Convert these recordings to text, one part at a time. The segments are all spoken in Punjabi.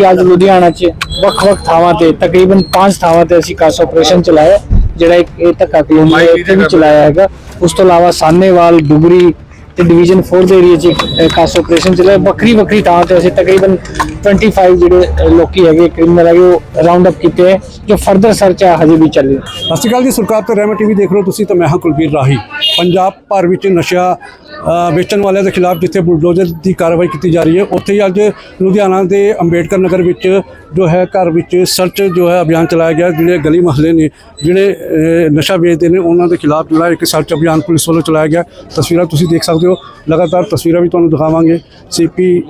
ਅਸੀਂ ਅੱਜ ਲੁਧਿਆਣਾ 'ਚ ਵੱਖ-ਵੱਖ ਥਾਵਾਂ ਤੇ ਤਕਰੀਬਨ 5 ਥਾਵਾਂ ਤੇ ਅਸੀਂ ਕਾਸ ਆਪਰੇਸ਼ਨ ਚਲਾਇਆ। ਜਿਹੜਾ ਇੱਕ ਇਹ ਧੱਕਾ ਕਲੋਨੀ ਵੀ ਚਲਾਇਆ ਹੈਗਾ। ਉਸ ਤੋਂ ਇਲਾਵਾ ਸਾਨੇਵਾਲ ਡੁਗਰੀ ਤੇ ਡਿਵੀਜ਼ਨ 4 ਦੇ ਏਰੀਆ 'ਚ ਕਾਸ ਆਪਰੇਸ਼ਨ ਚਲਾਇਆ। ਵੱਖਰੀ ਵੱਖਰੀ ਥਾਵਾਂ ਤੇ ਅਸੀਂ ਤਕਰੀਬਨ 25 ਜਿਹੜੇ ਲੋਕੀ ਹੈਗੇ ਕ੍ਰਿਮੀਨਲ ਹੈਗੇ ਉਹ ਰਾਉਂਡ ਅਪ ਕੀਤੇ ਹੈ। ਜੋ ਫਰਦਰ ਸਰਚ ਹੈ ਹਜੇ ਵੀ ਚੱਲ ਰਹੀ। ਹੈ ਸਤਿ ਸ਼੍ਰੀ ਅਕਾਲ ਜੀ ਸਰਕਾਰ ਤੇ ਰਹਿਮਤ ਟੀਵੀ ਦੇਖ ਰਹੇ ਹੋ ਤੁਸੀਂ ਤਾਂ ਮੈਂ ਹਾਂ ਕੁਲਬੀਰ ਰਾਹੀ। ਪੰਜਾਬ ਭਰ ਵਿੱਚ ਨਸ਼ਾ ਵੇਚਣ ਵਾਲਿਆਂ ਦੇ ਖਿਲਾਫ ਜਿੱਥੇ ਬੁਲਡੋਜ਼ਰ ਦੀ ਕਾਰਵਾਈ ਕੀਤੀ ਜਾ ਰਹੀ ਹੈ ਉੱਥੇ ਹੀ ਅੱਜ ਲੁਧਿਆਣਾ ਦੇ ਅੰਬੇਡਕਰ ਨਗਰ ਵਿੱਚ ਜੋ ਹੈ ਘਰ ਵਿੱਚ ਸਰਚ ਜੋ ਹੈ ਅਭਿਆਨ ਚਲਾਇਆ ਗਿਆ ਜਿਹੜੇ ਗਲੀ ਮਹੱਲੇ ਨੇ ਜਿਹੜੇ ਨਸ਼ਾ ਵੇਚਦੇ ਨੇ ਉਹਨਾਂ ਦੇ ਖਿਲਾਫ ਜਿਹੜਾ ਇੱਕ ਸਰਚ ਅਭਿਆਨ ਪੁਲਿਸ ਵੱਲੋਂ ਚਲਾਇਆ ਗਿਆ। ਤਸਵੀਰਾਂ ਤੁਸੀਂ ਦੇਖ ਸਕਦੇ ਹੋ। ਲਗਾਤਾਰ ਤਸਵੀਰਾਂ ਵੀ ਤੁਹਾਨੂੰ ਦਿਖਾਵਾਂਗੇ। ਸੀਪੀ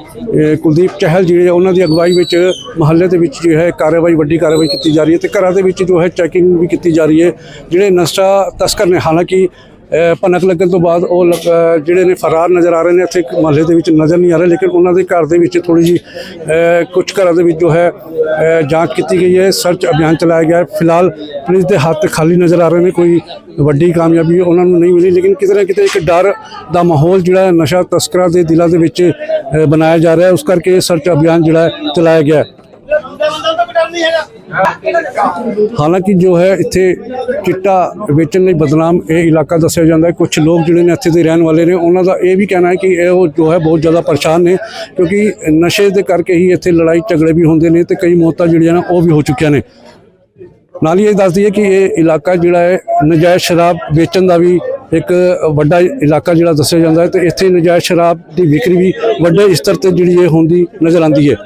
ਕੁਲਦੀਪ ਚਹਿਲ ਜਿਹੜੇ ਆ, ਉਹਨਾਂ ਦੀ ਅਗਵਾਈ ਵਿੱਚ ਮਹੱਲੇ ਦੇ ਵਿੱਚ ਜੋ ਹੈ ਕਾਰਵਾਈ ਵੱਡੀ ਕਾਰਵਾਈ ਕੀਤੀ ਜਾ ਰਹੀ ਹੈ ਤੇ ਘਰਾਂ ਦੇ ਵਿੱਚ ਜੋ ਹੈ ਚੈਕਿੰਗ ਵੀ ਕੀਤੀ ਜਾ ਰਹੀ ਹੈ। ਜਿਹੜੇ ਨਸ਼ਾ ਤਸਕਰ ਨੇ ਹਾਲਾਂਕਿ ਭਨਕ ਲੱਗਣ ਤੋਂ ਬਾਅਦ ਉਹ ਲਗ- ਜਿਹੜੇ ਨੇ ਫਰਾਰ ਨਜ਼ਰ ਆ ਰਹੇ ਨੇ, ਇੱਥੇ ਮਹੱਲੇ ਦੇ ਵਿੱਚ ਨਜ਼ਰ ਨਹੀਂ ਆ ਰਹੇ, ਲੇਕਿਨ ਉਹਨਾਂ ਦੇ ਘਰ ਦੇ ਵਿੱਚ ਥੋੜੀ ਜੀ ਕੁਝ ਘਰਾਂ ਦੇ ਵਿੱਚ ਜੋ ਹੈ ਜਾਂਚ ਕੀਤੀ ਗਈ ਹੈ, ਸਰਚ ਅਭਿਆਨ ਚਲਾਇਆ ਗਿਆ ਹੈ। ਫਿਲਹਾਲ ਪੁਲਿਸ ਦੇ ਹੱਥ ਖਾਲੀ ਨਜ਼ਰ ਆ ਰਹੇ ਨੇ, ਕੋਈ ਵੱਡੀ ਕਾਮਯਾਬੀ ਉਹਨਾਂ ਨੂੰ ਨਹੀਂ ਮਿਲੀ, ਲੇਕਿਨ ਕਿਤੇ ਨਾ ਕਿਤੇ ਇੱਕ ਡਰ ਦਾ ਮਾਹੌਲ ਜਿਹੜਾ ਨਸ਼ਾ ਤਸਕਰਾਂ ਦੇ ਦਿਲਾਂ ਦੇ ਵਿੱਚ ਬਣਾਇਆ ਜਾ ਰਿਹਾ ਹੈ। ਉਸ ਕਰਕੇ ਇਹ ਸਰਚ ਅਭਿਆਨ ਜਿਹੜਾ ਚਲਾਇਆ ਗਿਆ ਹੈ। ਹਾਲਾਂਕਿ ਜੋ ਹੈ ਇੱਥੇ ਚਿੱਟਾ ਵੇਚਣ ਲਈ ਬਦਨਾਮ ਇਹ ਇਲਾਕਾ ਦੱਸਿਆ ਜਾਂਦਾ ਹੈ। ਕੁਝ ਲੋਕ ਜਿਹੜੇ ਨੇ ਇੱਥੇ ਦੇ ਰਹਿਣ ਵਾਲੇ ਨੇ, ਉਹਨਾਂ ਦਾ ਇਹ ਵੀ ਕਹਿਣਾ ਹੈ ਕਿ ਇਹ ਉਹ ਜੋ ਹੈ ਬਹੁਤ ਜ਼ਿਆਦਾ ਪਰੇਸ਼ਾਨ ਨੇ ਕਿਉਂਕਿ ਨਸ਼ੇ ਦੇ ਕਰਕੇ ਹੀ ਇੱਥੇ ਲੜਾਈ ਝਗੜੇ ਵੀ ਹੁੰਦੇ ਨੇ ਤੇ ਕਈ ਮੌਤਾਂ ਜਿਹੜੀਆਂ ਨੇ ਉਹ ਵੀ ਹੋ ਚੁੱਕੀਆਂ ਨੇ। ਨਾਲ ਹੀ ਇਹ ਦੱਸ ਦਈਏ ਕਿ ਇਹ ਇਲਾਕਾ ਜਿਹੜਾ ਹੈ, ਨਜਾਇਜ਼ ਸ਼ਰਾਬ ਵੇਚਣ ਦਾ ਵੀ ਇੱਕ ਵੱਡਾ ਇਲਾਕਾ ਜਿਹੜਾ ਦੱਸਿਆ ਜਾਂਦਾ ਹੈ ਤੇ ਇੱਥੇ ਨਜਾਇਜ਼ ਸ਼ਰਾਬ ਦੀ ਵਿਕਰੀ ਵੀ ਵੱਡੇ ਸਤਰ ਤੇ ਜਿਹੜੀ ਇਹ ਹੁੰਦੀ ਨਜ਼ਰ ਆਉਂਦੀ ਹੈ।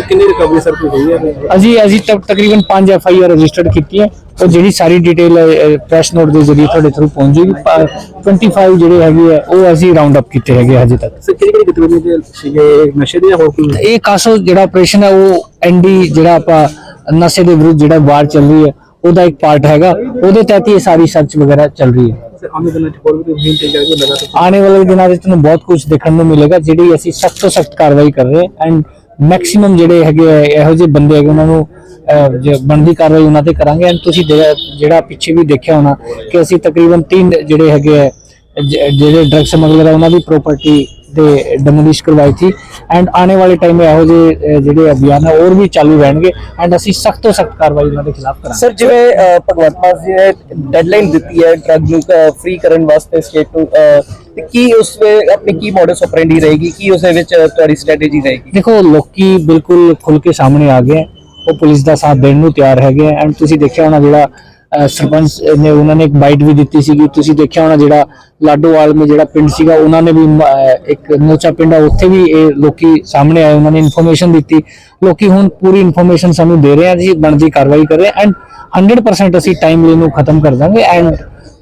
ਕਿੰਨੀ ਰਿਕਵਰੀ ਸਰ ਕੋਈ ਹੋਈ ਹੈ? ਅਸੀਂ ਅਸੀਂ ਤੱਕ ਤਕਰੀਬਨ 5 ਐਫ ਆਈ ਆਰ ਰਜਿਸਟਰਡ ਕੀਤੀ ਹੈ। ਉਹ ਜਿਹੜੀ ਸਾਰੀ ਡਿਟੇਲ ਪ੍ਰੈਸ ਨੋਟ ਦੇ ਜ਼ਰੀਏ ਤੁਹਾਡੇ ਥਰੂ ਪਹੁੰਚ ਜੇਗੀ ਪ- 25 ਜਿਹੜੇ ਹੈਗੇ ਆ ਉਹ ਅਸੀਂ ਰਾਉਂਡ ਅਪ ਕੀਤੇ ਹੈਗੇ ਹਜੇ ਤੱਕ। ਸਰ ਕਿਹੜੀ ਕਿਹੜੀ ਗਤੀਵਿਧੀਆਂ ਦੇ ਸੀਗੇ? ਨਸ਼ੇ ਹੋਰ ਕੋਈ? ਇਹ ਕਾਸੋ ਜਿਹੜਾ ਆਪਰੇਸ਼ਨ ਹੈ ਉਹ ਐਨਡੀ ਜਿਹੜਾ ਆਪਾਂ ਨਸ਼ੇ ਦੇ ਵਿਰੁੱਧ ਜਿਹੜਾ ਵਾਰ ਚੱਲ ਰਹੀ ਹੈ ਉਹਦਾ ਇੱਕ ਪਾਰਟ ਹੈਗਾ। ਉਹਦੇ ਤਹਿਤ ਹੀ ਇਹ ਸਾਰੀ ਸਰਚ ਵਗੈਰਾ ਚੱਲ ਰਹੀ ਹੈ। ਸਰ ਆਉਂਦੇ ਦਿਨਾਂ ਚ ਹੋਰ ਵੀ ਕੋਈ ਮੁਹਿੰਮ ਤੇ ਜਾਏਗੀ ਲਗਾਤਾਰ? ਆਉਣੇ ਵਾਲੇ ਦਿਨਾਂ ਵਿੱਚ ਤੁਹਾਨੂੰ ਬਹੁਤ ਕੁਝ ਦੇਖਣ ਨੂੰ ਮਿਲੇਗਾ ਜਿਹੜੀ ਅਸੀਂ ਸਖਤ ਤੋਂ ਸਖਤ ਕਾਰਵਾਈ ਕਰ ਰਹੇ ਹਾਂ। ਐਂਡ ਮੈਕਸਿਮਮ ਜਿਹੜੇ ਹੈਗੇ ਆ, ਇਹੋ ਜਿਹੇ ਬੰਦੇ ਹੈਗੇ ਉਹਨਾਂ ਨੂੰ ਅਹ, ਬਣਦੀ ਕਾਰਵਾਈ ਉਹਨਾਂ ਤੇ ਕਰਾਂਗੇ। ਐਂਡ ਤੁਸੀਂ ਜਿਹੜਾ ਪਿੱਛੇ ਵੀ ਦੇਖਿਆ ਹੋਣਾ ਕਿ ਅਸੀਂ ਤਕਰੀਬਨ ਤਿੰਨ ਜਿਹੜੇ ਹੈਗੇ ਆ, ਜਿਹੜੇ ਡਰਗ ਸਮਗਲਰ ਆ ਉਹਨਾਂ ਦੀ ਪ੍ਰਾਪਰਟੀ ਦੇ ਡਿਮੋਲਿਸ਼ ਕਰਵਾਈ ਥੀ। ਐਂਡ ਆਉਣੇ ਵਾਲੇ ਟਾਈਮ में ਇਹੋ ਜਿਹੇ ਜਿਹੜੇ ਅਭਿਆਨ ਹੈ ਹੋਰ ਵੀ ਚਾਲੂ ਰਹਿਣਗੇ। ਐਂਡ ਅਸੀਂ ਸਖਤ ਤੋਂ ਸਖਤ ਕਾਰਵਾਈ ਉਹਨਾਂ ਦੇ ਖਿਲਾਫ ਕਰਾਂਗੇ। ਸਰ ਜਿਵੇਂ ਭਗਵੰਤ ਮਾਨ ਜੀ ਨੇ ਡੈਡਲਾਈਨ ਦਿੱਤੀ ਹੈ ਡਰਗ ਨੂੰ ਫ੍ਰੀ ਕਰਨ ਵਾਸਤੇ ਸਟੇਟ ਨੂੰ ਤੇ ਕੀ ਉਸ ਵਿੱਚ ਆਪਣੀ ਕੀ ਮੋਡਸ ਆਪਰੈਂਡੀ ਰਹੇਗੀ? ਕੀ ਉਸ ਦੇ ਵਿੱਚ ਤੁਹਾਡੀ ਸਟ੍ਰੈਟੇਜੀ ਰਹੇਗੀ? ਦੇਖੋ ਲੋਕੀ ਬਿਲਕੁਲ ਖੁੱਲ ਕੇ ਸਾਹਮਣੇ ਆ ਗਏ। ਉਹ ਪੁਲਿਸ ਦਾ ਸਾਥ ਦੇਣ ਨੂੰ ਤਿਆਰ ਹੈਗੇ ਐਂਡ ਤੁਸੀਂ ਦੇਖਿਆ ਹੋਣਾ ਜਿਹੜਾ ਸਰਪੰਚ ਨੇ, ਉਹਨਾਂ ਨੇ ਇੱਕ ਬਾਈਟ ਵੀ ਦਿੱਤੀ ਸੀਗੀ। ਤੁਸੀਂ ਦੇਖਿਆ ਹੋਣਾ ਜਿਹੜਾ ਲਾਡੋਵਾਲ ਮੇ ਜਿਹੜਾ ਪਿੰਡ ਸੀਗਾ, ਉਹਨਾਂ ਨੇ ਵੀ ਮ- ਇੱਕ ਮੋਚਾ ਪਿੰਡ ਆ, ਉੱਥੇ ਵੀ ਇਹ ਲੋਕੀ ਸਾਹਮਣੇ ਆਏ, ਉਹਨਾਂ ਨੇ ਇਨਫੋਰਮੇਸ਼ਨ ਦਿੱਤੀ। ਲੋਕੀ ਹੁਣ ਪੂਰੀ ਇਨਫੋਰਮੇਸ਼ਨ ਸਾਨੂੰ ਦੇ ਰਹੇ ਆ ਜੀ, ਬਣਦੀ ਕਾਰਵਾਈ ਕਰ ਰਹੇ ਐਂਡ 100% ਅਸੀਂ ਟਾਈਮਲੀ ਨੂੰ ਖਤਮ ਕਰ ਦਾਂਗੇ ਐਂਡ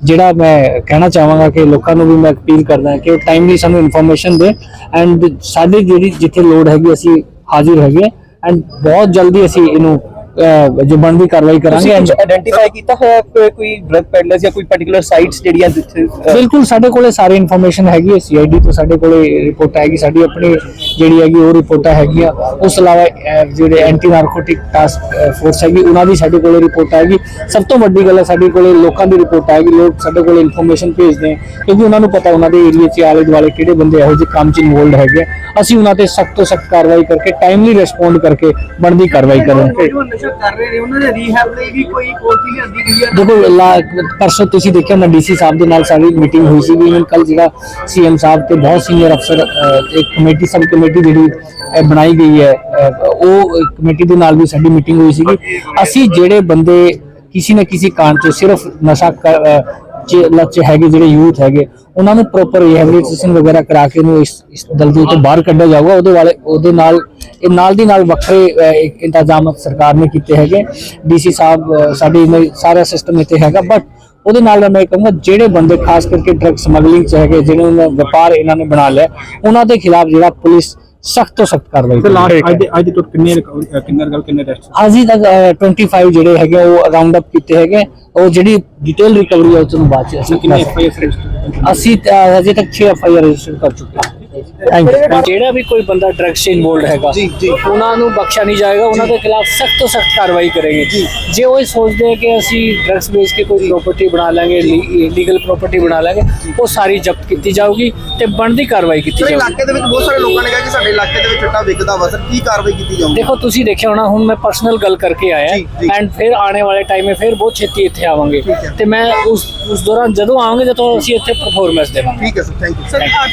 ਜਿਹੜਾ ਮੈਂ ਕਹਿਣਾ ਚਾਹਾਂਗਾ ਕਿ ਲੋਕਾਂ ਨੂੰ ਵੀ ਮੈਂ ਅਪੀਲ ਕਰਦਾ ਕਿ ਉਹ ਟਾਈਮਲੀ ਸਾਨੂੰ ਇਨਫੋਰਮੇਸ਼ਨ ਦੇ ਐਂਡ ਸਾਡੀ ਜਿਹੜੀ ਜਿੱਥੇ ਲੋੜ ਹੈਗੀ, ਅਸੀਂ ਹਾਜ਼ਰ ਹੈਗੇ ਐਂਡ ਬਹੁਤ ਜਲਦੀ ਅਸੀਂ ਇਹਨੂੰ ਜੋ ਬਣਦੀ ਕਾਰਵਾਈ ਕਰਾਂਗੇ। ਆਇਡੈਂਟੀਫਾਈ ਕੀਤਾ ਹੈ ਕੋਈ- ਡਰਗ ਪੈਡਲਰਸ ਜਾਂ ਕੋਈ ਪਾਰਟਿਕੂਲਰ ਸਾਈਟਸ ਜਿਹੜੀਆਂ ਜਿੱਥੇ ਬਿਲਕੁਲ ਸਾਡੇ ਕੋਲੇ ਸਾਰੀ ਇਨਫੋਰਮੇਸ਼ਨ ਹੈਗੀ ਹੈ ਸੀਆਈਡੀ ਤੋਂ ਸਾਡੇ ਕੋਲੇ ਰਿਪੋਰਟ ਹੈਗੀ ਸਾਡੀ ਆਪਣੀ ਜਿਹੜੀ ਹੈਗੀ ਉਹ ਰਿਪੋਰਟਾਂ ਹੈਗੀਆਂ। ਉਸ ਇਲਾਵਾ ਜਿਹੜੇ ਐਂਟੀ ਨਾਰਕੋਟਿਕ ਟਾਸਕ ਫੋਰਸ ਹੈਗੀ ਉਹਨਾਂ ਦੀ ਸਾਡੇ ਕੋਲੇ ਰਿਪੋਰਟ ਹੈਗੀ। ਸਭ ਤੋਂ ਵੱਡੀ ਗੱਲ ਹੈ ਸਾਡੇ ਕੋਲੇ ਲੋਕਾਂ ਦੀ ਰਿਪੋਰਟ ਹੈਗੀ ਲੋਕ ਸਾਡੇ ਕੋਲੇ ਇਨਫੋਰਮੇਸ਼ਨ ਭੇਜਦੇ ਕਿਉਂਕਿ ਉਹਨਾਂ ਨੂੰ ਪਤਾ ਉਹਨਾਂ ਦੇ ਏਰੀਆ 'ਚ ਆਲੇ ਦੁਆਲੇ ਕਿਹੜੇ ਬੰਦੇ ਇਹੋ ਜਿਹੇ ਕੰਮ 'ਚ ਇਨਵੋਲਡ ਹੈਗੇ। ਅਸੀਂ ਉਹਨਾਂ ਤੇ ਸਖਤ ਤੋਂ ਸਖਤ ਕਾਰਵਾਈ ਕਰਕੇ ਟਾਈਮਲੀ ਰਿਸਪੌਂਡ ਕਰਕੇ ਬਣਦੀ ਕਾਰਵਾਈ ਕਰਾਂਗੇ। ਨਸ਼ਾ ਕਰ ਰਹੇ ਨੇ ਉਹਨਾਂ ਦੇ ਰੀਹੈਬ ਲਈ ਵੀ ਕੋਈ ਪਾਲਿਸੀ ਲਿਆਂਦੀ ਗਈ ਹੈ ਦੇਖੋ ਲਾ- ਪਰਸੋਂ ਤੁਸੀਂ ਦੇਖਿਆ ਨਾ ਡੀਸੀ ਸਾਹਿਬ ਦੇ ਨਾਲ ਸਾਡੀ ਮੀਟਿੰਗ ਹੋਈ ਸੀ ਵੀ ਕੱਲ ਜਿਹੜਾ ਸੀਐਮ ਸਾਹਿਬ ਤੇ ਬਹੁਤ ਸੀਨੀਅਰ ਅਫਸਰ ਅਹ, ਇੱਕ ਕਮੇਟੀ ਸਬ ਕਮੇਟੀ ਜਿਹੜੀ ਬਣਾਈ ਗਈ ਹੈ ਉਹ ਕਮੇਟੀ ਦੇ ਨਾਲ ਵੀ ਸਾਡੀ ਮੀਟਿੰਗ ਹੋਈ ਸੀਗੀ। ਅਸੀਂ ਜਿਹੜੇ ਬੰਦੇ ਕਿਸੇ ਨਾ ਕਿਸੇ ਕਾਰਨ ਤੋਂ ਸਿਰਫ ਨਸ਼ਾ ਕਰ- ਹੈਗੇ ਜਿਹੜੇ ਯੂਥ ਹੈਗੇ ਉਹਨਾਂ ਨੂੰ ਪ੍ਰੋਪਰ ਰਿਹੈਬਿਲਿਟੇਸ਼ਨ ਵਗੈਰਾ ਕਰਾ ਕੇ ਉਹਨੂੰ ਇਸ ਇਸ ਦਲਦਲ ਤੋਂ ਬਾਹਰ ਕੱਢਿਆ ਜਾਊਗਾ। ਉਹਦੇ ਵਾਲੇ ਉਹਦੇ ਨਾਲ ਇਹ ਨਾਲ ਦੀ ਨਾਲ ਵੱਖਰੇ ਇੰਤਜ਼ਾਮ ਸਰਕਾਰ ਨੇ ਕੀਤੇ ਹੈਗੇ। ਡੀਸੀ ਸਾਹਿਬ ਅਹ, ਸਾਡੀ ਸਾਰਾ ਸਿਸਟਮ ਇੱਥੇ ਹੈਗਾ। ਬਟ ਉਹਦੇ ਨਾਲ ਮੈਂ ਕਹੂੰਗਾ ਜਿਹੜੇ ਬੰਦੇ ਖਾਸ ਕਰਕੇ ਡਰਗ ਸਮਗਲਿੰਗ ਚ ਹੈਗੇ ਜਿਹਨਾਂ ਦਾ ਵਪਾਰ ਇਹਨਾਂ ਨੇ ਬਣਾ ਲਿਆ ਉਹਨਾਂ ਦੇ ਖਿਲਾਫ ਜਿਹੜਾ ਪੁਲਿਸ ਸਖਤ ਤੋਂ ਸਖਤ ਕਾਰਵਾਈ ਸਰ ਲਾਸਟ ਅੱਜ ਅੱਜ ਟੋਟ ਕਿੰਨੇ ਕਿੰਨੇ ਰਿਕਵਰ ਕਿੰਨੇ ਟੈਸਟ ਅਜੀ ਤੱਕ ਅਹ, 25 ਜਿਹੜੇ ਹੈਗੇ ਉਹ ਰਾਉਂਡ ਅਪ ਕੀਤੇ ਹੈਗੇ ਉਹ ਜਿਹੜੀ ਡਿਟੇਲ ਰਿਕਵਰੀ ਹੈ ਉਹ ਤੁਹਾਨੂੰ ਬਾਅਦ ਚ ਅਸੀਂ ਕਿੰਨੇ ਐਫਆਈਆਰ ਅਸੀਂ ਤਾਂ ਅਜੇ ਤੱਕ 6 ਐਫ ਆਈ ਆਰ ਰਜਿਸਟਰ ਕਰ ਚੁੱਕੇ ਹਾਂ ਥੈਂਕ ਯੂ ਜਿਹੜਾ ਵੀ ਕੋਈ ਬੰਦਾ ਡਰੱਗਸ 'ਚ ਇਨਵੋਲਡ ਹੈਗਾ ਜੀ, ਜੀ। ਉਹਨਾਂ ਨੂੰ ਬਖਸ਼ਿਆ ਨਹੀਂ ਜਾਏਗਾ ਉਹਨਾਂ ਦੇ ਖਿਲਾਫ ਸਖਤ ਤੋਂ ਸਖਤ ਕਾਰਵਾਈ ਕਰਾਂਗੇ। ਜੇ। ਉਹ ਇਹ ਸੋਚਦੇ ਕਿ ਅਸੀਂ ਡਰੱਗਸ ਵੇਚ ਕੇ ਕੋਈ ਪ੍ਰਾਪਰਟੀ ਬਣਾ ਲਾਂਗੇ ਲੀਗਲ ਪ੍ਰਾਪਰਟੀ ਬਣਾ ਲਾਂਗੇ ਉਹ ਸਾਰੀ ਜ਼ਬਤ ਕੀਤੀ ਜਾਊਗੀ ਤੇ ਬਣਦੀ ਕਾਰਵਾਈ ਕੀਤੀ ਜਾਊਗੀ। ਇਲਾਕੇ ਦੇ ਵਿੱਚ ਬਹੁਤ ਸਾਰੇ ਲੋਕਾਂ ਨੇ ਕਿਹਾ ਕਿ ਸਾਡੇ ਇਲਾਕੇ ਦੇ ਵਿੱਚ ਚਿੱਟਾ ਵਿਕਦਾ ਵਾ ਸਰ ਕੀ ਕਾਰਵਾਈ ਕੀਤੀ ਜਾਊਗੀ? ਦੇਖੋ ਤੁਸੀਂ ਦੇਖਿਆ ਹੋਣਾ ਹੁਣ ਮੈਂ ਪਰਸਨਲ ਗੱਲ ਕਰਕੇ ਆਇਆ। ਐਂਡ ਫਿਰ ਆਉਣੇ ਵਾਲੇ ਟਾਈਮ 'ਮੇ ਫਿਰ ਬਹੁਤ ਛੇਤੀ ਇੱਥੇ ਆਵਾਂਗੇ। ਤੇ ਮੈਂ ਉਸ ਉਸ ਦੌਰਾਨ ਜਦੋਂ ਆਵਾਂਗੇ ਜਦੋਂ ਅਸੀਂ ਇੱਥੇ ਪਰਫਾਰਮੈਂਸ ਦੇਵਾਂਗੇ। ਠੀਕ ਹੈ ਸਰ ਥੈਂਕ ਯੂ ਸਰ ਅੱਜ